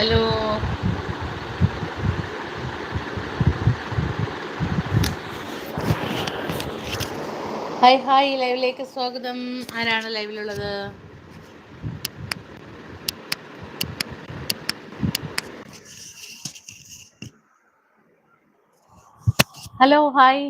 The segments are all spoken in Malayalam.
ഹലോ. ഹായ് ഹായ് ലൈവിലേക്ക് സ്വാഗതം. ആരാണ് ലൈവിലുള്ളത്? Hello hi.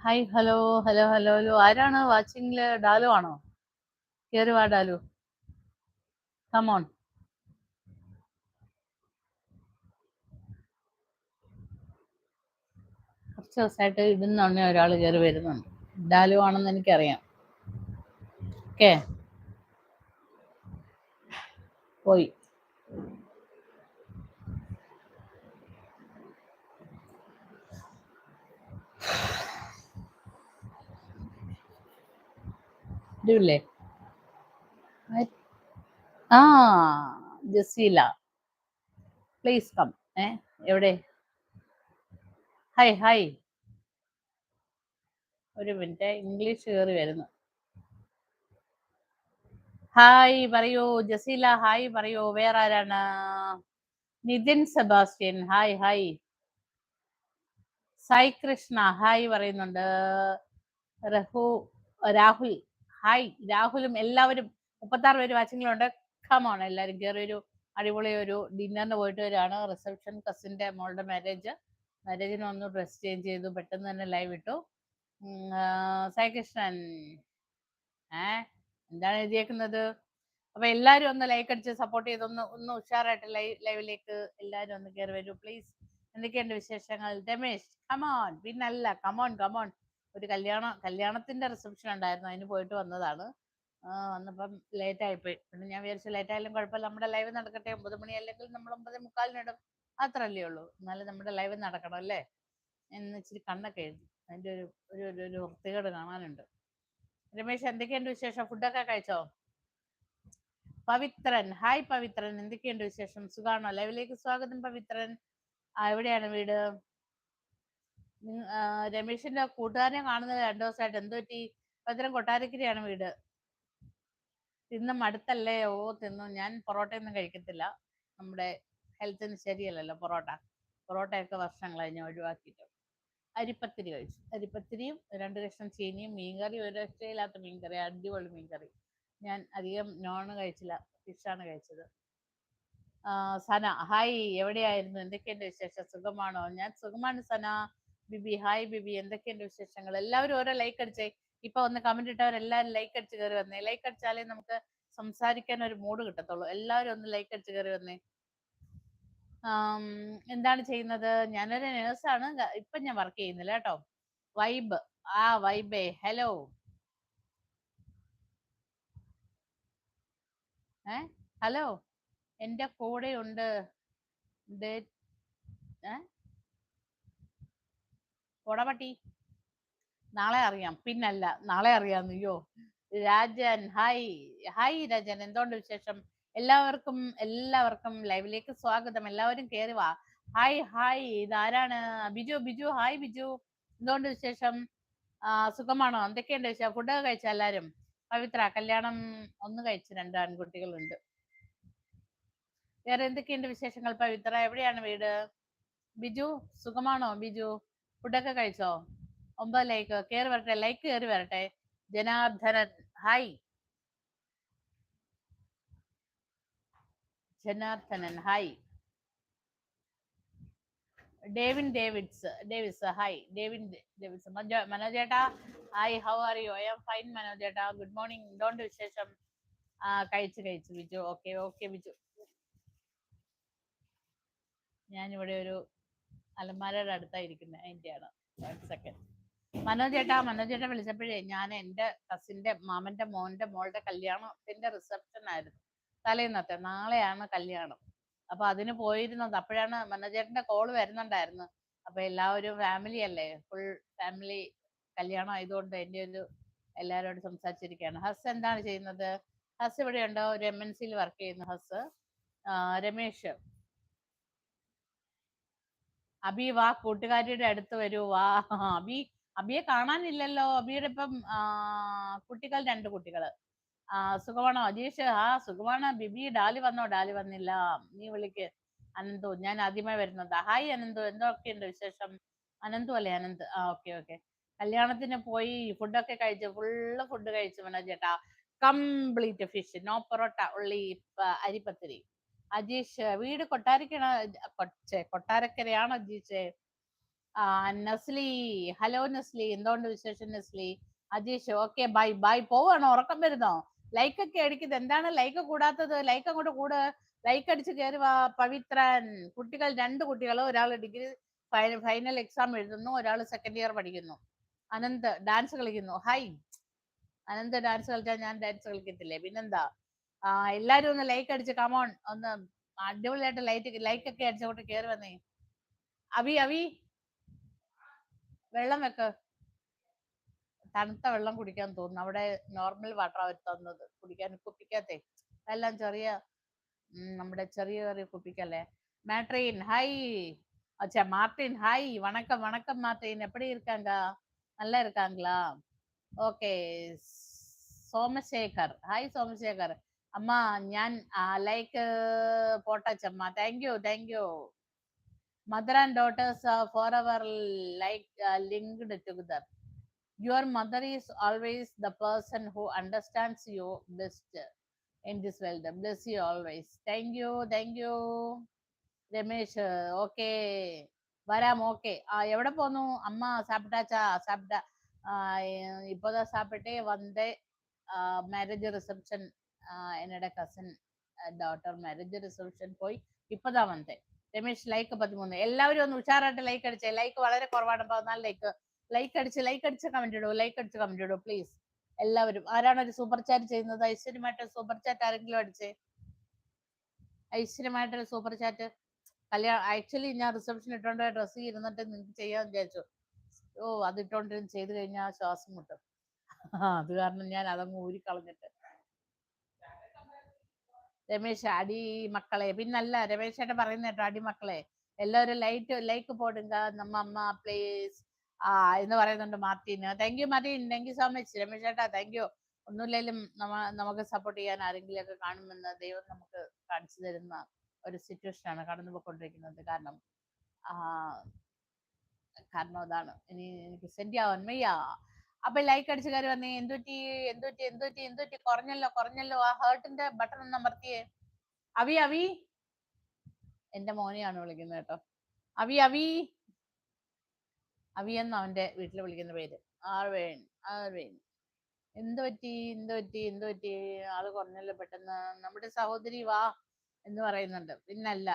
Hi hello hello hello hello ആരാണ് വാച്ചിങ്ങിൽ ഡാലു ആണോ? കയറി വാ ഡാലു. കമോൺ കുറച്ച് ദിവസമായിട്ട് ഇടുന്നുണ്ടെ ഒരാൾ കയറി വരുന്നുണ്ട്. ഡാലു ആണെന്ന് എനിക്കറിയാം. ഓക്കെ പോയി. ഇടില്ലേ ആ ജസീല. പ്ലീസ് കം ഏ എവിടെ? ഹായ് ഹായ് ഒരു മിനിറ്റ് ഇംഗ്ലീഷ് കയറി വരുന്നു. ഹായ് പറയൂ. ജസീല ഹായ് പറയൂ. വേറെ ആരാണ്? Nithin Sebastian. Hi hi Sai Krishna hi പറയുന്നുണ്ട്. റഹു രാഹുൽ. ഹായ് രാഹുലും എല്ലാവരും മുപ്പത്താറ് പേര് വാച്ചിങ്ങിലുണ്ട്. കമോൺ എല്ലാവരും കയറി ഒരു അടിപൊളി ഒരു ഡിന്നറിന് പോയിട്ട് വരികയാണ് റിസപ്ഷൻ കസിന്റെ മോളുടെ മാരേജ് മാരേജിന് ഒന്ന് ഡ്രസ് ചേഞ്ച് ചെയ്തു പെട്ടെന്ന് തന്നെ ലൈവ് ഇട്ടു. സായികൃഷ്ണൻ സായി കൃഷ്ണൻ ഏ എന്താണ് എഴുതിയേക്കുന്നത്? അപ്പൊ എല്ലാവരും ഒന്ന് ലൈക്ക് അടിച്ച് സപ്പോർട്ട് ചെയ്ത് ഒന്ന് ഒന്ന് ഉഷാറായിട്ട് ലൈവ് ലൈവിലേക്ക് എല്ലാവരും ഒന്ന് കയറി വരൂ പ്ലീസ് എന്തൊക്കെയുണ്ട് വിശേഷങ്ങൾ? രമേശ് കമോൺ പിന്നല്ല കമോൺ കമോൺ ഒരു കല്യാണ കല്യാണത്തിന്റെ റിസപ്ഷൻ ഉണ്ടായിരുന്നു. അതിന് പോയിട്ട് വന്നതാണ്. വന്നപ്പം ലേറ്റ് ആയിപ്പോയി പിന്നെ ഞാൻ വിചാരിച്ചു ലേറ്റ് ആയാലും കുഴപ്പമില്ല. നമ്മുടെ ലൈവ് നടക്കട്ടെ. ഒമ്പത് മണി അല്ലെങ്കിൽ നമ്മൾ ഒമ്പത് മുക്കാലിനിടും അത്രല്ലേ ഉള്ളൂ. എന്നാലും നമ്മുടെ ലൈവ് നടക്കണം അല്ലേ? എന്ന് ഇച്ചിരി കണ്ണൊക്കെ എഴുതി. അതിന്റെ ഒരു ഒരു ഒരു വൃത്തികേട് കാണാനുണ്ട്. രമേശ് എന്തൊക്കെയുണ്ട് വിശേഷം? ഫുഡൊക്കെ കഴിച്ചോ? പവിത്രൻ. ഹായ് പവിത്രൻ. എന്തൊക്കെയുണ്ട് വിശേഷം? സുഖാണോ? ലൈവിലേക്ക് സ്വാഗതം പവിത്രൻ. എവിടെയാണ് വീട്? രമേശിന്റെ കൂട്ടുകാരനെ കാണുന്നത് രണ്ടു ദിവസമായിട്ട്. എന്ത് പറ്റി? പത്തരം കൊട്ടാരക്കരയാണ് വീട്. തിന്ന മടുത്തല്ലേ ഓ തിന്നു. ഞാൻ പൊറോട്ടയൊന്നും കഴിക്കത്തില്ല. നമ്മുടെ ഹെൽത്തിന് ശരിയല്ലല്ലോ പൊറോട്ട. പൊറോട്ടയൊക്കെ വർഷങ്ങൾ ഞാൻ ഒഴിവാക്കിയിട്ട്. അരിപ്പത്തിരി കഴിച്ചു. അരിപ്പത്തിരിയും രണ്ട് കഷ്ണം ചീനിയും മീൻകറി ഒരു രക്ഷയില്ലാത്ത മീൻകറി അടിപൊളി മീൻകറി. ഞാൻ അധികം നോൺ കഴിച്ചില്ല ഫിഷാണ് കഴിച്ചത്. സന ഹായ്. എവിടെയായിരുന്നു? എന്തൊക്കെയുണ്ട് വിശേഷം? സുഖമാണോ? ഞാൻ സുഖമാണ് സന. ബിബി ഹായ് ബിബി എന്തൊക്കെയുണ്ട് വിശേഷങ്ങൾ? എല്ലാവരും ഓരോ ലൈക്ക് അടിച്ചേ. ഇപ്പൊ ഒന്ന് കമന്റ് ഇട്ടവരെല്ലാവരും ലൈക്ക് അടിച്ച് കയറി വന്നേ. ലൈക്ക് അടിച്ചാലേ നമുക്ക് സംസാരിക്കാൻ ഒരു മൂഡ് കിട്ടത്തുള്ളൂ. എല്ലാവരും ഒന്ന് ലൈക്ക് അടിച്ച് കയറി വന്നേ. എന്താണ് ചെയ്യുന്നത്? ഞാനൊരു നേഴ്സാണ് ഇപ്പൊ ഞാൻ വർക്ക് ചെയ്യുന്നില്ല കേട്ടോ. വൈബ് ആ വൈബേ ഹലോ ഏ? ഹലോ എന്റെ കൂടെ ഉണ്ട് കൊടപട്ടി നാളെ അറിയാം. പിന്നല്ല നാളെ അറിയാം അയ്യോ. Rajan hi hi Rajan. എന്തുകൊണ്ട് വിശേഷം? എല്ലാവർക്കും എല്ലാവർക്കും ലൈവിലേക്ക് സ്വാഗതം. എല്ലാവരും കേറി വാ. ഹായ് ഹായ് ഇതാരാണ്? ബിജു ബിജു. ഹായ് ബിജു. എന്തുകൊണ്ട് വിശേഷം? സുഖമാണോ? എന്തൊക്കെയുണ്ട് വിശേഷം ഫുഡൊക്കെ കഴിച്ച എല്ലാരും? പവിത്ര കല്യാണം ഒന്ന് കഴിച്ച്. രണ്ട് ആൺകുട്ടികളുണ്ട്. വേറെ എന്തൊക്കെയുണ്ട് വിശേഷങ്ങൾ? പവിത്ര എവിടെയാണ് വീട്? ബിജു സുഖമാണോ? ബിജു. ഫുഡൊക്കെ കഴിച്ചോ? ഒമ്പത് ലൈക്ക് കയറി വരട്ടെ ലൈക്ക് കയറി വരട്ടെ. Janardhanan hi Janardhanan hi Devin Davids Davis hi Devin Davids Manoj- മനോജേട്ടാ hi how are you I'm fine മനോജേട്ടാ good morning എന്തുകൊണ്ട് വിശേഷം? ആ കഴിച്ചു കഴിച്ചു ബിജു. Okay okay Biju. ഞാനിവിടെ ഒരു അലമാരയുടെ അടുത്തായിരിക്കുന്നത് അതിന്റെയാണ് സെക്കൻഡ് മനോജ് ചേട്ടാ മനോജ് ചേട്ടാ വിളിച്ചപ്പോഴേ ഞാൻ എന്റെ കസിന്റെ മാമന്റെ മോന്റെ മോളുടെ കല്യാണത്തിന്റെ റിസപ്ഷൻ ആയിരുന്നു. തലേന്നത്തെ നാളെയാണ് കല്യാണം. അപ്പൊ അതിന് പോയിരുന്നത്. അപ്പോഴാണ് മനോജ് ചേട്ടന്റെ കോൾ വരുന്നുണ്ടായിരുന്നു. അപ്പൊ എല്ലാവരും ഫാമിലി അല്ലേ? ഫുൾ ഫാമിലി കല്യാണം ആയതുകൊണ്ട് എന്റെ ഒരു എല്ലാവരോടും സംസാരിച്ചിരിക്കുകയാണ്. ഹസ് എന്താണ് ചെയ്യുന്നത്? ഹസ് ഇവിടെ ഉണ്ടോ ഒരു എം എൻ സിയിൽ വർക്ക് ചെയ്യുന്നു ഹസ്. രമേശ്. അബി വാ കൂട്ടുകാരിയുടെ അടുത്ത് വരൂ. വാ. അബി അബിയെ കാണാനില്ലല്ലോ. അബിയുടെ ഇപ്പം കുട്ടികൾ രണ്ട് കുട്ടികൾ സുഖമാണോ? അജീഷ് ആ സുഖമാണ്. ബിബി ഡാലി വന്നോ? ഡാലി വന്നില്ല. നീ വിളിക്ക്. അനന്തു ഞാൻ ആദ്യമായി വരുന്നത്. ഹായ് അനന്തു. എന്തൊക്കെയുണ്ട് വിശേഷം? അനന്തു അല്ലേ? അനന്ത്. ആ ഓക്കെ ഓക്കെ. കല്യാണത്തിന് പോയി ഫുഡൊക്കെ കഴിച്ചു ഫുള്ള് ഫുഡ് കഴിച്ചു മനോജ് ചേട്ടാ. Complete fish. നോ പൊറോട്ട ഉള്ളി അരിപ്പത്തിരി. അജീഷ് വീട് കൊട്ടാരക്കര കൊട്ടാരക്കരയാണോ കൊട്ടാരക്കരയാണ് നസ്ലി ഹലോ നസ്ലി എന്തുകൊണ്ട് വിശേഷം Nasli? Ajeesh okay bye bye പോവാണോ? ഉറക്കം വരുന്നോ? ലൈക്ക് ഒക്കെ അടിക്കുന്നത് എന്താണ് ലൈക്ക് കൂടാത്തത്? ലൈക്ക് അങ്ങോട്ട് കൂട്. ലൈക്ക് അടിച്ച് കയറി പവിത്രൻ. കുട്ടികൾ രണ്ട് കുട്ടികൾ. ഒരാൾ ഡിഗ്രി ഫൈനൽ എക്സാം എഴുതുന്നു. ഒരാൾ സെക്കൻഡ് ഇയർ പഠിക്കുന്നു. അനന്ത് ഡാൻസ് കളിക്കുന്നു. ഹൈ. അനന്ത് ഡാൻസ് കളിച്ചാൽ ഞാൻ ഡാൻസ് കളിക്കത്തില്ലേ? പിന്നെന്താ? എല്ലാരും ഒന്ന് ലൈക്ക് അടിച്ച് കമോൺ ഒന്ന് അടിപൊളിയായിട്ട് ലൈറ്റ് ലൈക്ക് ഒക്കെ അടിച്ചോട്ട് കയറി വന്നേ അവി അവി വെള്ളം വെക്ക് തണുത്ത വെള്ളം കുടിക്കാൻ തോന്നുന്നു അവിടെ നോർമൽ വാട്ടർ അവർ തന്നത് കുടിക്കാൻ കുപ്പിക്കത്തെ എല്ലാം ചെറിയ ഉം, നമ്മുടെ ചെറിയ ചെറിയ കുപ്പിക്കല്ലേ മാട്രീൻ ഹായ് அச்சா மார்டின் ஹாய் வணக்கம் வணக்கம் மார்டின் எப்படி இருக்காங்க நல்லா இருக்காங்களா ഓക്കെ സോമശേഖർ ഹായ് സോമശേഖർ അമ്മ ഞാൻ like പോട്ടച്ചമ്മ thank you thank you mother and daughters for our like linked together your mother is always the person who understands you best in this world bless you always thank you thank you Ramesh okay വരാം ഓക്കെ എവിടെ പോന്നു അമ്മ സാപ്പിട്ടാച്ചാ സാപ്പിട്ട இப்போதான் சாப்பிட்டே வந்தேன் மேரேஜ் ரிசப்ஷன் என்னோட கசின் ഡോട്ടർ മാരേജ് റിസപ്ഷൻ പോയി ഇപ്പതാ വന്നേ രമേശ് ലൈക്ക് പതിമൂന്ന് എല്ലാവരും ഒന്ന് ഉഷാറായിട്ട് ലൈക്ക് അടിച്ചേ ലൈക്ക് വളരെ കുറവാണ് പതിനാല് ലൈക്ക് ലൈക്ക് അടിച്ച് ലൈക്ക് അടിച്ച് കമന്റ് ഇടൂ ലൈക്ക് അടിച്ച് കമന്റ് ഇടൂ പ്ലീസ് എല്ലാവരും ആരാണ് ഒരു സൂപ്പർ ചാറ്റ് ചെയ്യുന്നത് ഐശ്വര്യമായിട്ട് സൂപ്പർ ചാറ്റ് ആരെങ്കിലും അടിച്ചേ ഐശ്വര്യമായിട്ടൊരു സൂപ്പർ ചാറ്റ് കല്യാണം ആക്ച്വലി ഞാൻ റിസപ്ഷൻ ഇട്ടോണ്ട് ഡ്രസ്സ് ഇരുന്നിട്ട് നിങ്ങൾക്ക് ചെയ്യാൻ വിചാരിച്ചു ഓ അത് ഇട്ടോണ്ടിരുന്ന് ചെയ്ത് കഴിഞ്ഞാൽ ശ്വാസം മുട്ടും അത് കാരണം ഞാൻ അതങ്ങ് ഊരി കളഞ്ഞിട്ട് രമേശ് അടി മക്കളെ. പിന്നല്ല രമേശ് ചേട്ടൻ പറയുന്ന കേട്ടോ അടി മക്കളെ. എല്ലാവരും ലൈറ്റ് ലൈക്ക് പോടുങ്ക നമ്മ അമ്മ പ്ലീസ് ആ എന്ന് പറയുന്നുണ്ട് മാർട്ടിന്. Thank you Martin. Thank you so much Ramesh ചേട്ടാ താങ്ക് യു ഒന്നുമില്ലെങ്കിലും നമ്മ നമുക്ക് സപ്പോർട്ട് ചെയ്യാൻ ആരെങ്കിലും ഒക്കെ കാണുമെന്ന് ദൈവം നമുക്ക് കാണിച്ചു തരുന്ന ഒരു സിറ്റുവേഷൻ ആണ് കടന്നു പോയിക്കൊണ്ടിരിക്കുന്നത് കാരണം ആ കാരണം അതാണ്. ഇനി എനിക്ക് സെൻഡ് ആവാൻ വയ്യ അപ്പൊ ലൈക്ക് അടിച്ച് കയറി വന്നേ എന്തുറ്റി എന്തുറ്റി എന്തുറ്റി എന്തുറ്റി കുറഞ്ഞല്ലോ കുറഞ്ഞല്ലോ ആ ഹേർട്ടിന്റെ ബട്ടൺ ഒന്ന് അമർത്തിയേ. അവി അവി. എന്റെ മോനെയാണ് വിളിക്കുന്നത് കേട്ടോ. അവി അവി. അവി എന്ന് അവന്റെ വീട്ടിൽ വിളിക്കുന്ന പേര്. ആർവേൺ ആർവേൺ. എന്ത് പറ്റി എന്ത് പറ്റി പറ്റി ആൾ കുറഞ്ഞല്ലോ പെട്ടെന്ന്. നമ്മുടെ സഹോദരി വാ എന്ന് പറയുന്നുണ്ട്. പിന്നല്ല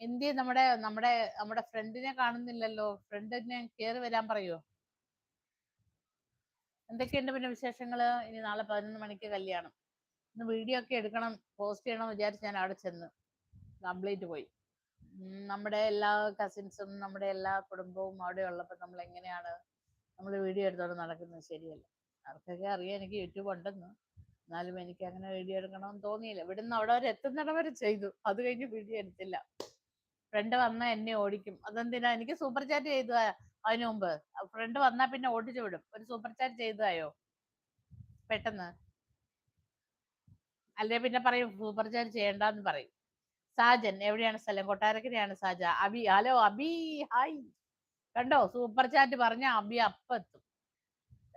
എന്തി നമ്മുടെ നമ്മുടെ നമ്മുടെ ഫ്രണ്ടിനെ കാണുന്നില്ലല്ലോ. ഫ്രണ്ടിനെ കേറി വരാൻ പറയോ? എന്തൊക്കെയുണ്ട് പിന്നെ വിശേഷങ്ങൾ? ഇനി നാളെ പതിനൊന്ന് മണിക്ക് കല്യാണം. ഇന്ന് വീഡിയോ ഒക്കെ എടുക്കണം പോസ്റ്റ് ചെയ്യണം വിചാരിച്ച് ഞാൻ അവിടെ ചെന്ന്. കംപ്ലീറ്റ് പോയി. നമ്മുടെ എല്ലാ കസിൻസും നമ്മുടെ എല്ലാ കുടുംബവും അവിടെ ഉള്ളപ്പോൾ നമ്മൾ എങ്ങനെയാണ് നമ്മൾ വീഡിയോ എടുത്തോണ്ട് നടക്കുന്നത് ശരിയല്ല. അവർക്കൊക്കെ അറിയാം എനിക്ക് യൂട്യൂബ് ഉണ്ടെന്ന്. എന്നാലും എനിക്ക് അങ്ങനെ വീഡിയോ എടുക്കണമെന്ന് തോന്നിയില്ല. ഇവിടുന്ന് അവിടെ വരെ എത്തുന്നിടം വരെ ചെയ്തു. അത് കഴിഞ്ഞ് വീഡിയോ എടുത്തില്ല. ഫ്രണ്ട് വന്നാൽ എന്നെ ഓടിക്കും. അതെന്തിനാ? എനിക്ക് സൂപ്പർ ചാറ്റ് ചെയ്തു. അതിനു മുമ്പ്. ഫ്രണ്ട് വന്നാൽ പിന്നെ ഓടിച്ചു വിടും. ഒരു സൂപ്പർ ചാറ്റ് ചെയ്തതായോ? പെട്ടെന്ന്. അല്ലെ പിന്നെ പറയും സൂപ്പർ ചാറ്റ് ചെയ്യണ്ടെന്ന് പറയും. സാജൻ എവിടെയാണ് സ്ഥലം? കൊട്ടാരക്കരയാണ് സാജ. Abi hello Abi hi. കണ്ടോ? സൂപ്പർ ചാറ്റ് പറഞ്ഞ അബി അപ്പം എത്തും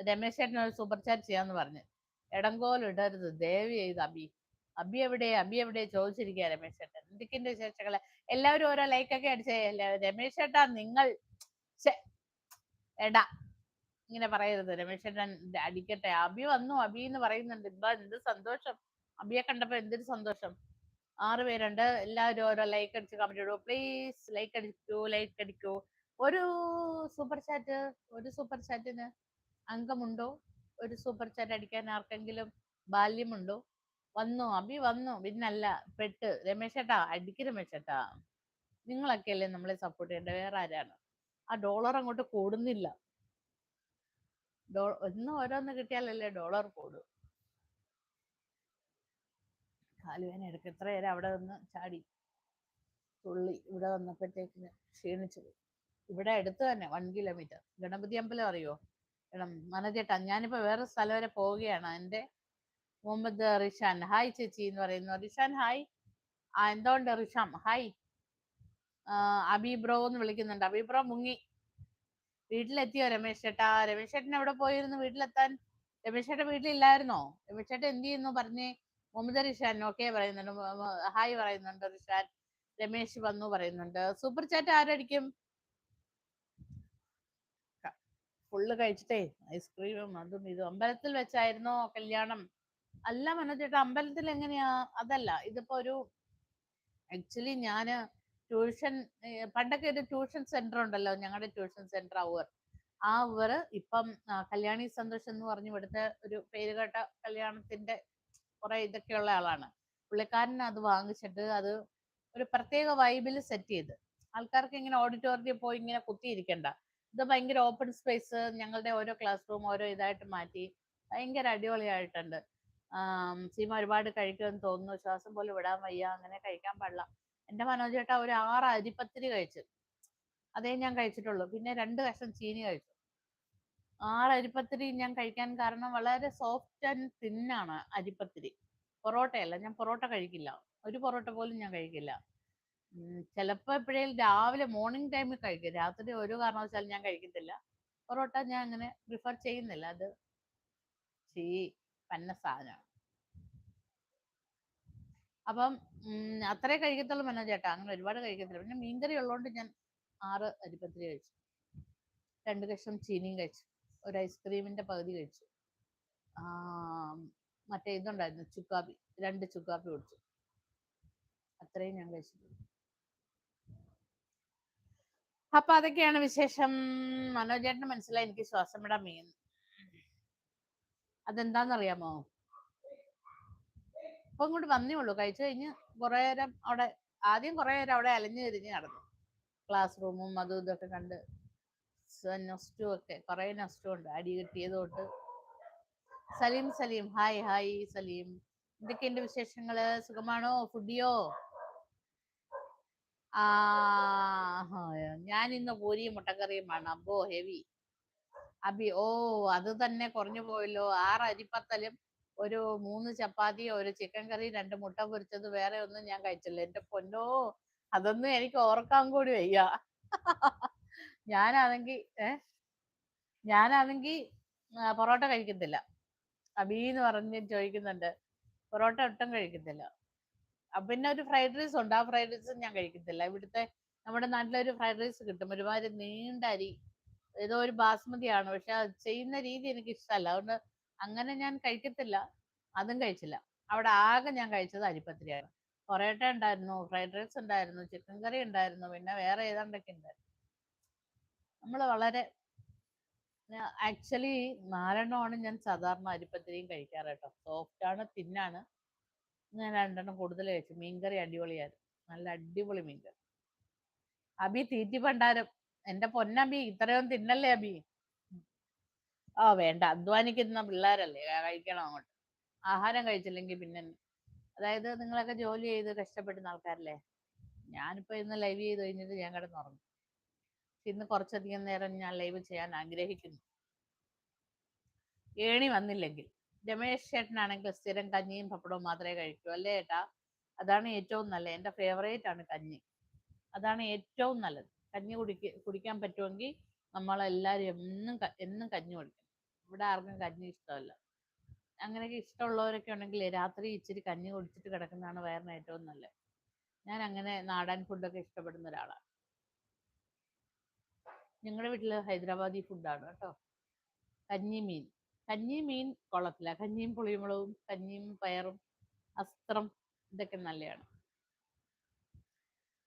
രമേശ് ചേട്ടൻ ഒരു സൂപ്പർ ചാറ്റ് ചെയ്യാന്ന് പറഞ്ഞു. ഇടരുത് ദേവി ചെയ്ത് അബി. അബി എവിടെ? അബി എവിടെ? ചോദിച്ചിരിക്കുക രമേശ് ചേട്ടൻ. എന്തൊക്കെയുണ്ട് വിശേഷങ്ങൾ? എല്ലാവരും ഓരോ ലൈക്കൊക്കെ അടിച്ചേ. രമേശ് ചേട്ടാ നിങ്ങൾ എടാ ഇങ്ങനെ പറയരുത്. രമേശൻ ചേട്ടൻ അടിക്കട്ടെ. അബി വന്നു. അബി എന്ന് പറയുന്നുണ്ട്. ഇപ്പൊ എന്ത് സന്തോഷം. അബിയെ കണ്ടപ്പോ എന്തൊരു സന്തോഷം. ആറ് പേരുണ്ട്. എല്ലാവരും ഓരോ ലൈക്ക് അടിച്ച് കമന്റ് ഇടൂ പ്ലീസ് ലൈക്ക് അടിക്കൂ ലൈക്ക് അടിക്കൂ. ഒരു സൂപ്പർ ചാറ്റ് ഒരു സൂപ്പർ ചാറ്റിന് അംഗമുണ്ടോ? ഒരു സൂപ്പർ ചാറ്റ് അടിക്കാൻ ആർക്കെങ്കിലും ബാല്യമുണ്ടോ? വന്നു? അബി വന്നു. പിന്നല്ല പെട്ട്. രമേശേട്ടാ അടിക്ക് രമേശേട്ടാ. നിങ്ങളൊക്കെയല്ലേ നമ്മളെ സപ്പോർട്ട് ചെയ്യേണ്ടത്? വേറെ ആരാണ്? ആ ഡോളർ അങ്ങോട്ട് കൂടുന്നില്ല. ഡോ ഒന്ന് ഓരോന്ന് കിട്ടിയാലല്ലേ ഡോളർ കൂടും. കാലുവേന എടുക്കും എത്ര നേരം അവിടെ നിന്ന് ചാടി തുള്ളി ഇവിടെ വന്നപ്പോഴത്തേക്കിന് ക്ഷീണിച്ചു പോയി. ഇവിടെ അടുത്ത് തന്നെ വൺ കിലോമീറ്റർ ഗണപതി അമ്പലം അറിയോ? ഗണം മനചേട്ടാ ഞാനിപ്പോ വേറെ സ്ഥലം വരെ പോവുകയാണ്. എന്റെ മുഹമ്മദ് റിഷാൻ ഹായ് ചേച്ചി എന്ന് പറയുന്നു. റിഷാൻ ഹായ് ആ എന്തുകൊണ്ട് റിഷാം? ഹായ് അബി ബ്രോ എന്ന് വിളിക്കുന്നുണ്ട്. അബി ബ്രോ മുങ്ങി. വീട്ടിലെത്തിയോ രമേശ് ചേട്ടാ? രമേശ് ചേട്ടൻ എവിടെ പോയിരുന്നു? വീട്ടിലെത്താൻ രമേശ് ചേട്ടൻ വീട്ടിലില്ലായിരുന്നോ? രമേശ് ചേട്ടൻ എന്ത് ചെയ്യുന്നു? പറഞ്ഞേ മുഹമ്മദ് റിഷാൻ ഓക്കെ പറയുന്നുണ്ട്. ഹായ് പറയുന്നുണ്ട് റിഷാൻ. രമേശ് വന്നു പറയുന്നുണ്ട്. Super chat ആരടിക്കും? ഫുള്ള് കഴിച്ചിട്ടേ ഐസ്ക്രീമും അതും ഇതും. അമ്പലത്തിൽ വെച്ചായിരുന്നോ കല്യാണം? അല്ല മനോജേട്ടാ അമ്പലത്തിൽ എങ്ങനെയാ? അതല്ല ഇതിപ്പോ ഒരു ആക്ച്വലി ഞാൻ ട്യൂഷൻ പണ്ടൊക്കെ ഒരു ട്യൂഷൻ സെന്റർ ഉണ്ടല്ലോ ഞങ്ങളുടെ ട്യൂഷൻ സെന്റർ അവർ. ആ അവർ ഇപ്പം കല്യാണി സന്തോഷ് എന്ന് പറഞ്ഞ് ഇവിടുത്തെ ഒരു പേരുകേട്ട കല്യാണത്തിന്റെ കുറെ ഇതൊക്കെയുള്ള ആളാണ്. പുള്ളിക്കാരൻ അത് വാങ്ങിച്ചിട്ട് അത് ഒരു പ്രത്യേക വൈബിൽ സെറ്റ് ചെയ്ത്. ആൾക്കാർക്ക് ഇങ്ങനെ ഓഡിറ്റോറിയത്തിൽ പോയി ഇങ്ങനെ കുത്തിയിരിക്കണ്ട. ഇത് ഭയങ്കര ഓപ്പൺ സ്പേസ് ഞങ്ങളുടെ ഓരോ ക്ലാസ് റൂം ഓരോ ഇതായിട്ട് മാറ്റി ഭയങ്കര അടിപൊളിയായിട്ടുണ്ട്. സീമ ഒരുപാട് കഴിക്കുമെന്ന് തോന്നുന്നു. ശ്വാസം പോലും വിടാൻ വയ്യ. അങ്ങനെ കഴിക്കാൻ പാടില്ല. എന്റെ മനോജേട്ടാ ഒരു ആറ് അരിപ്പത്തിരി കഴിച്ചു. അതേ ഞാൻ കഴിച്ചിട്ടുള്ളൂ. പിന്നെ രണ്ട് കഷ്ണം ചീനി കഴിച്ചു. ആറ് അരിപ്പത്തിരി ഞാൻ കഴിക്കാൻ കാരണം വളരെ സോഫ്റ്റ് ആൻഡ് തിൻ തിന്നാണ് അരിപ്പത്തിരി പൊറോട്ടയല്ല ഞാൻ പൊറോട്ട കഴിക്കില്ല. ഒരു പൊറോട്ട പോലും ഞാൻ കഴിക്കില്ല. ചിലപ്പോൾ ചിലപ്പോ എപ്പോഴേലും രാവിലെ മോർണിംഗ് ടൈമിൽ കഴിക്കും. രാത്രി ഒരു കാരണവശാലും ഞാൻ കഴിക്കത്തില്ല. പൊറോട്ട ഞാൻ അങ്ങനെ പ്രിഫർ ചെയ്യുന്നില്ല. അത് ചീ പന്ന സാധനമാണ് അപ്പം അത്രേ കഴിക്കത്തുള്ളൂ മനോജ് ചേട്ടാ അങ്ങനെ ഒരുപാട് കഴിക്കത്തില്ല. പിന്നെ മീൻകറി ഉള്ളതുകൊണ്ട് ഞാൻ ആറ് അരിപ്പത്തിരി കഴിച്ചു. രണ്ട് കഷ്ണം ചീനിയും കഴിച്ചു. ഒരു ഐസ്ക്രീമിന്റെ പകുതി കഴിച്ചു. മറ്റേ ഇതുണ്ടായിരുന്നു ചുക്കാപ്പി. രണ്ട് ചുക്കാപ്പി കുടിച്ചു അത്രയും ഞാൻ കഴിച്ചിട്ടുള്ളൂ. അപ്പൊ അതൊക്കെയാണ് വിശേഷം. മനോജേട്ടന് മനസ്സിലായി എനിക്ക് ശ്വാസം വിടാൻ മീൻ അതെന്താന്നറിയാമോ? ഇപ്പൊ ഇങ്ങോട്ട് വന്നേ ഉള്ളൂ. കഴിച്ചു കഴിഞ്ഞ് കുറെ നേരം അവിടെ ആദ്യം കുറെ നേരം അവിടെ അലഞ്ഞു തിരിഞ്ഞ് നടന്നു. ക്ലാസ് റൂമും അതും ഇതൊക്കെ കണ്ട് നെസ്റ്റും ഒക്കെ കുറെ നഷ്ടം ഉണ്ട്. അടി കിട്ടിയത് തൊട്ട് Saleem Saleem. Hi hi Saleem. എന്തൊക്കെയുണ്ട് വിശേഷങ്ങൾ? സുഖമാണോ? ഫുഡിയോ? ആ ഞാൻ ഇന്ന് പൂരിയും മുട്ടക്കറിയുമാണ് അബോ ഹെവി. അബി ഓ അത് തന്നെ കുറഞ്ഞു പോയല്ലോ. ആറ് അരിപ്പത്തലും ഒരു മൂന്ന് ചപ്പാത്തി ഒരു ചിക്കൻ കറി രണ്ട് മുട്ട പൊരിച്ചത് വേറെ ഒന്നും ഞാൻ കഴിച്ചില്ല. എന്റെ പൊന്നോ അതൊന്നും എനിക്ക് ഓർക്കാൻ കൂടി വയ്യ. ഞാനാണെങ്കി ഏ? ഞാനാണെങ്കി ആ, പൊറോട്ട കഴിക്കത്തില്ല. അബീന്ന് പറഞ്ഞ് ചോദിക്കുന്നുണ്ട് പൊറോട്ട ഒട്ടും കഴിക്കത്തില്ല. പിന്നെ ഒരു ഫ്രൈഡ് റൈസ് ഉണ്ട്. ആ ഫ്രൈഡ് റൈസ് ഞാൻ കഴിക്കത്തില്ല. ഇവിടുത്തെ നമ്മുടെ നാട്ടിലൊരു ഫ്രൈഡ് റൈസ് കിട്ടും. ഒരുമാതിരി നീണ്ട അരി ഏതോ ഒരു ബാസ്മതിയാണ്. പക്ഷെ അത് ചെയ്യുന്ന രീതി എനിക്ക് ഇഷ്ടമല്ല അതുകൊണ്ട് അങ്ങനെ ഞാൻ കഴിക്കത്തില്ല. അതും കഴിച്ചില്ല. അവിടെ ആകെ ഞാൻ കഴിച്ചത് അരിപ്പത്തിരിയാണ്. പൊറോട്ട ഉണ്ടായിരുന്നു ഫ്രൈഡ് റൈസ് ഉണ്ടായിരുന്നു ചിക്കൻ കറി ഉണ്ടായിരുന്നു പിന്നെ വേറെ ഏതാണ്ടൊക്കെ ഉണ്ടായിരുന്നു. നമ്മൾ വളരെ ആക്ച്വലി നാലെണ്ണമാണ് ഞാൻ സാധാരണ അരിപ്പത്തിരിയും കഴിക്കാറ് കേട്ടോ. സോഫ്റ്റ് ആണ് തിന്നാണ്. ഞാൻ രണ്ടെണ്ണം കൂടുതൽ കഴിച്ചു. മീൻകറി അടിപൊളിയായിരുന്നു. നല്ല അടിപൊളി മീൻകറി. അബി തീറ്റി പണ്ടാരം എന്റെ പൊന്നബി ഇത്രയും തിന്നല്ലേ അബി? ആ വേണ്ട. അധ്വാനിക്കുന്ന പിള്ളേരല്ലേ? കഴിക്കണം അങ്ങോട്ട്. ആഹാരം കഴിച്ചില്ലെങ്കിൽ പിന്നെ അതായത് നിങ്ങളൊക്കെ ജോലി ചെയ്ത് കഷ്ടപ്പെടുന്ന ആൾക്കാരല്ലേ? ഞാനിപ്പോ ഇന്ന് ലൈവ് ചെയ്ത് കഴിഞ്ഞിട്ട് ഞാൻ കിടന്നുറങ്ങും. ഇന്ന് കുറച്ചധികം നേരം ഞാൻ ലൈവ് ചെയ്യാൻ ആഗ്രഹിക്കുന്നു. ഏണി വന്നില്ലെങ്കിൽ. രമേശ് ചേട്ടനാണെങ്കിൽ സ്ഥിരം കഞ്ഞിയും പപ്പടവും മാത്രമേ കഴിക്കൂ അല്ലേ ഏട്ടാ? അതാണ് ഏറ്റവും നല്ലത്. എന്റെ ഫേവറേറ്റ് ആണ് കഞ്ഞി. അതാണ് ഏറ്റവും നല്ലത്. കഞ്ഞി കുടിക്ക കുടിക്കാൻ പറ്റുമെങ്കിൽ നമ്മളെല്ലാവരും എന്നും എന്നും കഞ്ഞി കുടിക്കണം. ഇവിടെ ആർക്കും കഞ്ഞി ഇഷ്ടമല്ല. അങ്ങനെയൊക്കെ ഇഷ്ടമുള്ളവരൊക്കെ ഉണ്ടെങ്കിൽ രാത്രി ഇച്ചിരി കഞ്ഞി കുടിച്ചിട്ട് കിടക്കുന്നതാണ് വയറിന് ഏറ്റവും നല്ലത്. ഞാൻ അങ്ങനെ നാടൻ ഫുഡൊക്കെ ഇഷ്ടപ്പെടുന്ന ഒരാളാണ്. ഞങ്ങളുടെ വീട്ടിൽ ഹൈദരാബാദി ഫുഡാണ് കേട്ടോ. കഞ്ഞി മീൻ. കഞ്ഞി മീൻ കൊള്ളത്തില്ല. കഞ്ഞിയും പുളിമുളകും കഞ്ഞിയും പയറും അസ്ത്രം ഇതൊക്കെ നല്ലതാണ്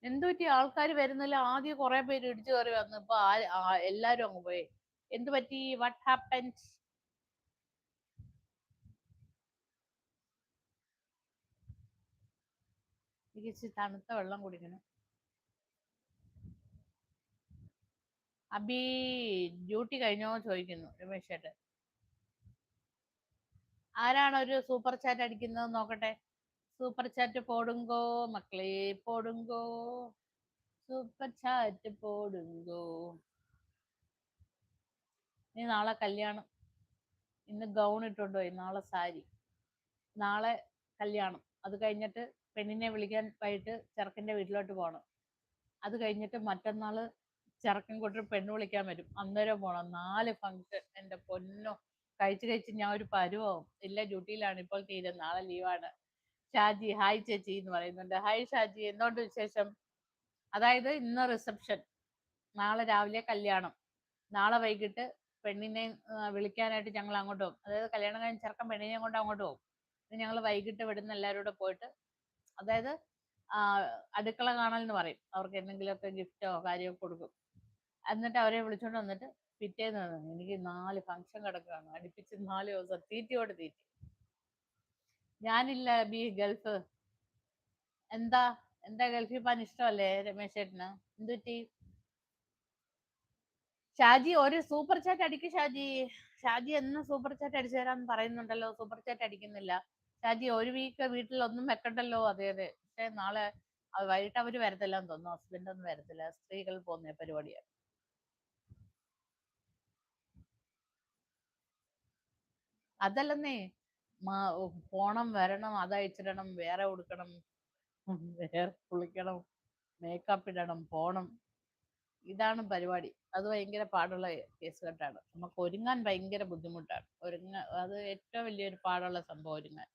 എന്തു പറ്റി ആൾക്കാർ വരുന്നില്ല ആദ്യം കുറെ പേര് ഇടിച്ചു കയറി ആ- എല്ലാരും അങ്ങ് പോയി. എന്തു പറ്റി? വാട്ട് ഹാപ്പൻസ് എനിക്ക് തണുത്ത വെള്ളം കുടിക്കണം അബി ഡ്യൂട്ടി കഴിഞ്ഞോ ചോദിക്കുന്നു രമേശ് ചേട്ടൻ ആരാണ് ഒരു സൂപ്പർ ചാറ്റ് അടിക്കുന്നത് നോക്കട്ടെ? സൂപ്പർ ചാറ്റ് പോടുങ്കോ? മക്കളെ പോടുങ്കോ? Super chat പോടുങ്കോ? നീ നാളെ കല്യാണം. ഇന്ന് ഗൗൺ ഇട്ടുണ്ടോ പോയി നാളെ സാരി. നാളെ കല്യാണം. അത് കഴിഞ്ഞിട്ട് പെണ്ണിനെ വിളിക്കാൻ വൈകിട്ട് ചെറുക്കന്റെ വീട്ടിലോട്ട് പോകണം അത് കഴിഞ്ഞിട്ട് മറ്റന്നാൾ ചെറുക്കൻ കൂട്ടർ പെണ്ണ് വിളിക്കാൻ വരും. അന്നേരം പോണം. നാല് ഫംഗ്ഷൻ എന്റെ പൊന്നോ. കഴിച്ച് കഴിച്ച് ഞാൻ ഒരു പരുവാവും. ഇല്ല ഡ്യൂട്ടിയിലാണ്. ഇപ്പോൾ തീരെ നാളെ ലീവാണ് ഷാജി ഹായ് ചേച്ചി എന്ന് പറയുന്നുണ്ട്. ഹായ് ഷാജി എന്തുകൊണ്ട് വിശേഷം? അതായത് ഇന്ന് റിസപ്ഷൻ നാളെ രാവിലെ കല്യാണം. നാളെ വൈകിട്ട് പെണ്ണിനെ വിളിക്കാനായിട്ട് ഞങ്ങൾ അങ്ങോട്ട് പോകും. അതായത് കല്യാണം കഴിഞ്ഞ് ചെറുക്കൻ പെണ്ണിനെ കൊണ്ട് അങ്ങോട്ട് പോകും. ഞങ്ങൾ വൈകിട്ട് ഇവിടുന്ന് എല്ലാവരും കൂടെ പോയിട്ട് അതായത് അടുക്കള കാണൽ എന്ന് പറയും. അവർക്ക് എന്തെങ്കിലുമൊക്കെ ഗിഫ്റ്റോ കാര്യമോ കൊടുക്കും. എന്നിട്ട് അവരെ വിളിച്ചോണ്ട് വന്നിട്ട് പിറ്റേന്ന്. എനിക്ക് നാല് ഫംഗ്ഷൻ കിടക്കുകയാണ്. അടുപ്പിച്ച് നാല് ദിവസം തീറ്റയോട് തീറ്റി. ഞാനില്ല ബി ഗൾഫ്. എന്താ? എന്താ ഗൾഫിൽ പോകാൻ ഇഷ്ടമല്ലേ രമേശ് ചേട്ടന്? എന്ത് പറ്റി ഷാജി ഒരു സൂപ്പർ ചാറ്റ് അടിക്ക് ഷാജി. ഷാജി എന്ന് സൂപ്പർ ചാറ്റ് അടിച്ചു തരാന്ന് പറയുന്നുണ്ടല്ലോ. Super chat അടിക്കുന്നില്ല. ഷാജി ഒരു വീക്ക് വീട്ടിൽ ഒന്നും വെക്കണ്ടല്ലോ. അതെ അതെ. പക്ഷെ നാളെ വൈകിട്ട് അവർ വരത്തില്ല എന്ന് തോന്നുന്നു. ഹസ്ബൻഡ് ഒന്നും വരത്തില്ല. സ്ത്രീകൾ പോകുന്ന പരിപാടിയാണ്. അതല്ലെന്നേ പോണം വരണം അതയച്ചിടണം വേറെ കൊടുക്കണം വേറെ കുളിക്കണം മേക്കപ്പ് ഇടണം പോണം. ഇതാണ് പരിപാടി. അത് ഭയങ്കര പാടുള്ള കേസ് കെട്ടാണ്. നമുക്ക് ഒരുങ്ങാൻ ഭയങ്കര ബുദ്ധിമുട്ടാണ്. ഒരുങ്ങ അത് ഏറ്റവും വലിയൊരു പാടുള്ള സംഭവം ഒരുങ്ങാൻ.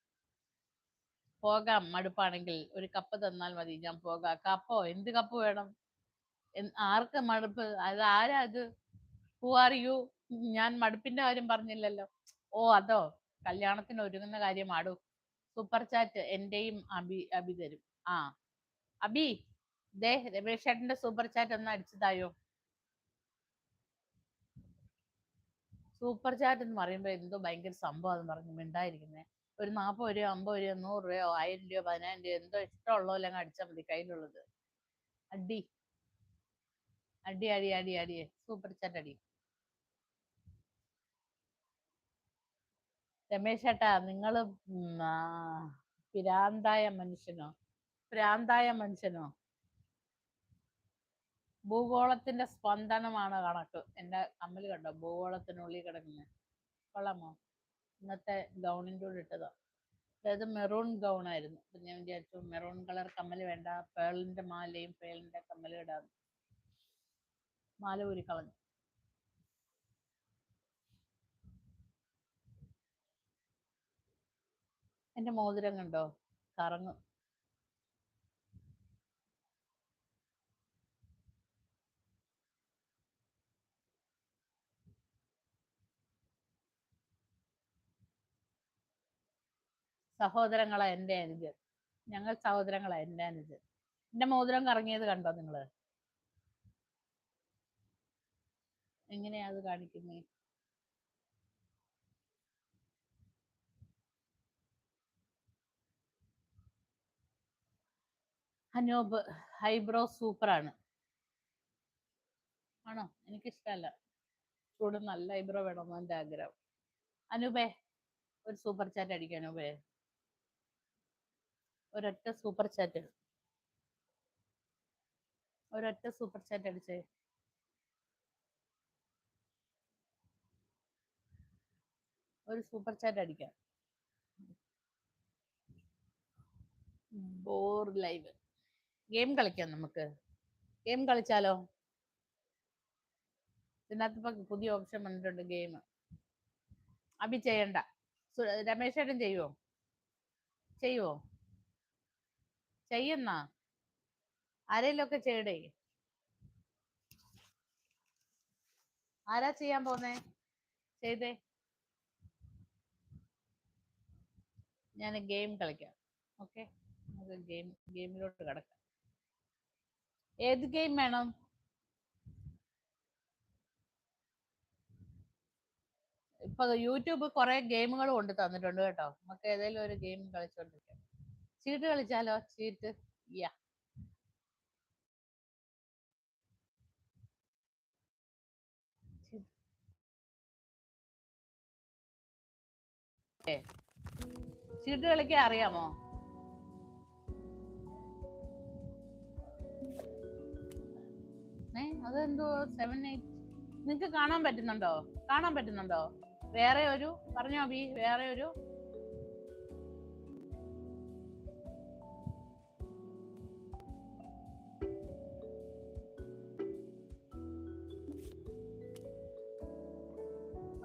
പോകാം മടുപ്പാണെങ്കിൽ ഒരു കപ്പ് തന്നാൽ മതി ഞാൻ പോകാം. കപ്പോ? എന്ത് കപ്പ് വേണം? ആർക്ക് മടുപ്പ്? അത് ആരാ അത് ഹു ആർ യു ഞാൻ മടുപ്പിന്റെ കാര്യം പറഞ്ഞില്ലല്ലോ. ഓ അതോ? കല്യാണത്തിന് ഒരുങ്ങുന്ന കാര്യം ആടു. സൂപ്പർ ചാറ്റ് എന്റെയും അബി അബി തരും. ആ. അബി ദേ രമേശ് ചേട്ടന്റെ സൂപ്പർ ചാറ്റ് ഒന്ന് അടിച്ചതായോ സൂപ്പർ ചാറ്റ് എന്ന് പറയുമ്പോ എന്തോ ഭയങ്കര സംഭവം എന്ന് പറഞ്ഞു മിണ്ടായിരിക്കുന്നേ. ഒരു നാപ്പത് രൂപയോ അമ്പത് രൂപയോ നൂറ് രൂപയോ ആയിരം രൂപയോ പതിനായിരം രൂപയോ എന്തോ ഇഷ്ടമുള്ളോ അല്ലെങ്കിൽ അടിച്ചാൽ മതി കയ്യിലുള്ളത്. അടി. അടി അടി അടി അടി. സൂപ്പർ ചാറ്റ് അടി. രമേശ് ചേട്ടാ നിങ്ങൾ പിരാന്തായ മനുഷ്യനോ? പ്രാന്തായ മനുഷ്യനോ? ഭൂഗോളത്തിന്റെ സ്പന്ദനമാണ് കണക്ക്. എന്റെ കമ്മൽ കണ്ടോ? ഭൂഗോളത്തിനുള്ളിൽ കിടക്കുന്നത് കൊള്ളാമോ? ഇന്നത്തെ ഗൗണിന്റെ കൂടെ ഇട്ടതാ. അതായത് മെറൂൺ ഗൗൺ ആയിരുന്നു. അപ്പൊ ഞാൻ വിചാരിച്ചു മെറൂൺ കളർ കമ്മൽ വേണ്ട. പേളിന്റെ മാലയും പേളിന്റെ കമ്മലും ഇടാം മാല ഊരി കളഞ്ഞു. എന്റെ മോതിരം കണ്ടോ? കറങ്ങും. സഹോദരങ്ങളാ എന്റെ അനുജൻ. ഞങ്ങൾ സഹോദരങ്ങളാ എന്റെ അനുജൻ. എന്റെ മോതിരം കറങ്ങിയത് കണ്ടോ നിങ്ങൾ എങ്ങനെയാ അത് കാണിക്കുന്നേ? അനൂപ് ഹൈബ്രോ സൂപ്പറാണ്. ആണോ? എനിക്കിഷ്ടമല്ല ചൂട് നല്ല ഹൈബ്രോ വേണമെന്ന് എന്റെ ആഗ്രഹം. അനൂപേ ഒരു സൂപ്പർ ചാറ്റ് അടിക്കാം അനൂപേ. ഒരൊറ്റ സൂപ്പർ ചാറ്റ് ഒരൊറ്റ സൂപ്പർ ചാറ്റ് അടിച്ചേ. ഒരു സൂപ്പർ ചാറ്റ് അടിക്കാം. ബോർ ലൈവ് ഗെയിം കളിക്കാം നമുക്ക്. ഗെയിം കളിച്ചാലോ? ഇതിനകത്ത് ഇപ്പൊ പുതിയ ഓപ്ഷൻ വന്നിട്ടുണ്ട് ഗെയിം അഭി ചെയ്യണ്ട. രമേശേട്ടൻ ചെയ്യുവോ? ചെയ്യുവോ? ചെയ്യുന്നാ? ആരെങ്കിലുമൊക്കെ ചെയ്യടേ? ആരാ ചെയ്യാൻ പോന്നേ ചെയ്തേ. ഞാൻ ഗെയിം കളിക്കാം. ഓക്കെ? ഗെയിം ഗെയിമിലോട്ട് കിടക്കാം. ഏത് ഗെയിം വേണം? ഇപ്പൊ യൂട്യൂബ് കുറെ ഗെയിമുകൾ കൊണ്ട് തന്നിട്ടുണ്ട് കേട്ടോ. നമുക്ക് ഏതെങ്കിലും ഒരു ഗെയിം കളിച്ചോണ്ടിരിക്കാം. ചീട്ട് കളിച്ചാലോ? ചീട്ട്. യാ ചീട്ട് കളിക്കാൻ അറിയാമോ? ഏ അതെന്തോ സെവൻ എയ്റ്റ് നിങ്ങക്ക് കാണാൻ പറ്റുന്നുണ്ടോ? കാണാൻ പറ്റുന്നുണ്ടോ? വേറെ ഒരു പറഞ്ഞോ ബി വേറെ ഒരു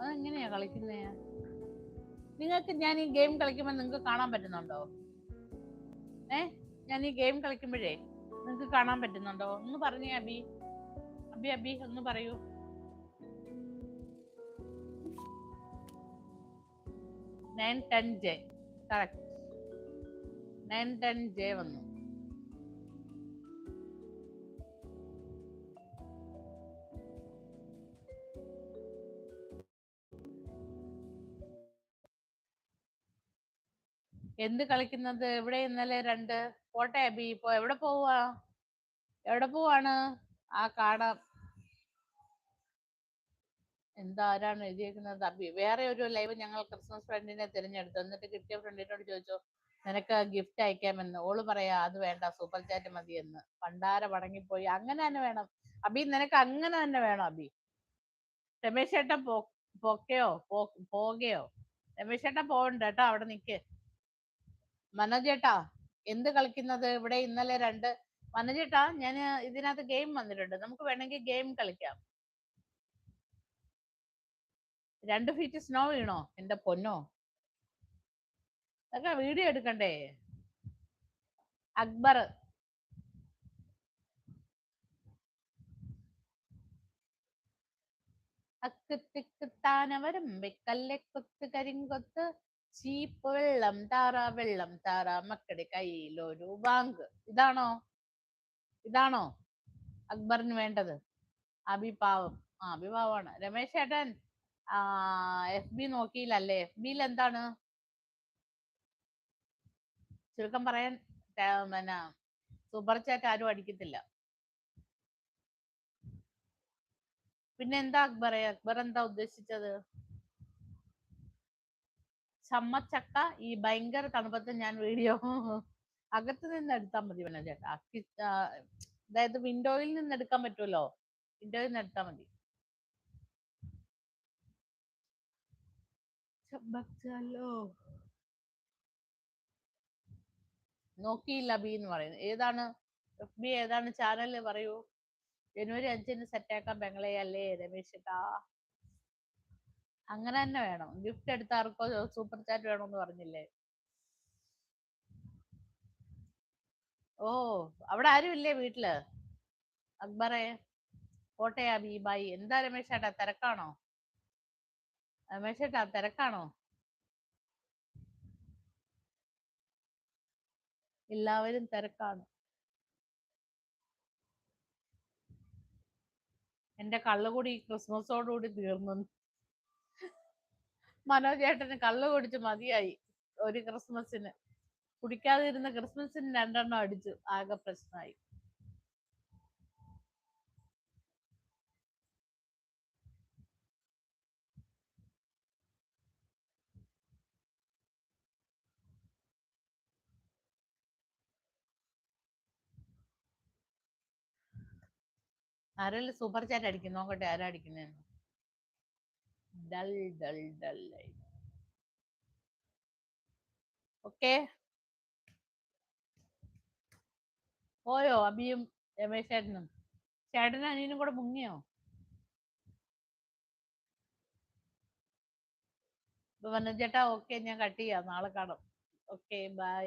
അതെങ്ങനെയാ കളിക്കുന്നേ? നിങ്ങൾക്ക് ഞാൻ ഈ ഗെയിം കളിക്കുമ്പോൾ നിങ്ങൾക്ക് കാണാൻ പറ്റുന്നുണ്ടോ? ഏ? ഞാൻ ഈ ഗെയിം കളിക്കുമ്പോഴേ നിങ്ങൾക്ക് കാണാൻ പറ്റുന്നുണ്ടോ? ഒന്ന് പറഞ്ഞേ അബി. അബി അബി ഒന്ന് പറയൂ. Nine ten J. Correct nine ten J വന്നു. എന്ത് കളിക്കുന്നത്? എവിടെ ഇന്നലെ രണ്ട്? പോട്ടെ അബി. ഇപ്പൊ എവിടെ പോവാ? എവിടെ പോവാണ്? ആ കാണാം. എന്താ ആരാണ് എഴുതിയേക്കുന്നത്? അബി വേറെ ഒരു ലൈവ് ഞങ്ങൾ ക്രിസ്മസ് ഫ്രണ്ടിനെ തിരഞ്ഞെടുത്തു. എന്നിട്ട് കിട്ടിയ ഫ്രണ്ടിനോട് ചോദിച്ചു നിനക്ക് ഗിഫ്റ്റ് അയക്കാമെന്ന്. ഓൾ പറയാ അത് വേണ്ട സൂപ്പർ ചാറ്റ് മതി എന്ന്. പണ്ടാര മടങ്ങിപ്പോയി അങ്ങനെ തന്നെ വേണം. അബി നിനക്ക് അങ്ങനെ തന്നെ വേണം അബി. രമേശ് ചേട്ടൻ പൊക്കയോ? പോകയോ? രമേശ് ചേട്ടൻ പോകണ്ട കേട്ടോ അവിടെ നിക്ക്. മനോജ് ചേട്ടാ എന്ത് കളിക്കുന്നത്? ഇവിടെ ഇന്നലെ രണ്ട് മനോജേട്ടാ ഞാൻ ഇതിനകത്ത് ഗെയിം വന്നിട്ടുണ്ട്. നമുക്ക് വേണമെങ്കിൽ ഗെയിം കളിക്കാം. രണ്ട് ഫീറ്റ് സ്നോ വീണോ? എന്റെ പൊന്നോ. അതൊക്കെ വീഡിയോ എടുക്കണ്ടേ? അക്ബർ. അക്ക് തിക്ക് താനവരും വെക്കല്ലെ കൊത്ത് കരിങ്കൊത്ത്. ചീപ്പ് വെള്ളം താറ വെള്ളം താറ മക്കളുടെ കയ്യിലൊരു ബാങ്ക്. ഇതാണോ? ഇതാണോ? അക്ബറിന് വേണ്ടത്. അഭിഭാവം ആ അഭിഭാവമാണ് രമേശ് ചേട്ടൻ ആ എഫ് ബി നോക്കിയില്ലല്ലേ? എഫ് ബിയിൽ എന്താണ്? ചുരുക്കം പറയാൻ പിന്നെ സൂപ്പർ ചാറ്റ് ആരും അടിക്കത്തില്ല. പിന്നെന്താ അക്ബറെ? അക്ബർ എന്താ ഉദ്ദേശിച്ചത്? ചമ്മച്ചക്ക ഈ ഭയങ്കര തണുപ്പത്ത് ഞാൻ വീഡിയോ അകത്ത് നിന്ന് എടുത്താൽ മതി വേണം ചേട്ടാ. അതായത് വിൻഡോയിൽ നിന്ന് എടുക്കാൻ പറ്റുമല്ലോ വിൻഡോയിൽ നിന്ന് എടുത്താൽ മതി. നോക്കിയില്ല ബി എന്ന് പറയുന്നത്. ഏതാണ് എഫ് ബി ഏതാണ് ചാനൽ പറയൂ? ജനുവരി അഞ്ചിന് സെറ്റാക്കാൻ ബംഗ്ലേ അല്ലേ രമേശ് ചേട്ടാ? അങ്ങനെ തന്നെ വേണം. ഗിഫ്റ്റ് എടുത്ത ആർക്കോ സൂപ്പർ ചാറ്റ് വേണമെന്ന് പറഞ്ഞില്ലേ? ഓ അവിടെ ആരും ഇല്ലേ വീട്ടിൽ? അക്ബറെ കോട്ടയാ ബി ബായി എന്താ രമേശ് ചേട്ടാ തിരക്കാണോ? രമേശ് ചേട്ടാ തിരക്കാണോ? എല്ലാവരും തിരക്കാണ്. എന്റെ കള്ളുകൂടി ക്രിസ്മസോടുകൂടി തീർന്നു. മനോജ് കള്ള് കുടിച്ച് മതിയായി ഒരു ക്രിസ്മസിന്. കുടിക്കാതിരുന്ന ക്രിസ്മസിന് രണ്ടെണ്ണം അടിച്ചു. ആകെ പ്രശ്നമായി. ആരെങ്കിലും സൂപ്പർ ചാറ്റ് അടിക്കും നോക്കട്ടെ ആരാ അടിക്കുന്നതെന്ന്. Dull dull dull okay. പോയോ അബിയും രമേശ് ചേട്ടനും ചേട്ടനും അനിയനും കൂടെ മുങ്ങിയോ? ഇപ്പൊ വന്നു ചേട്ടാ ഓക്കെ ഞാൻ കട്ട് ചെയ്യാം. നാളെ കാണാം. Okay bye.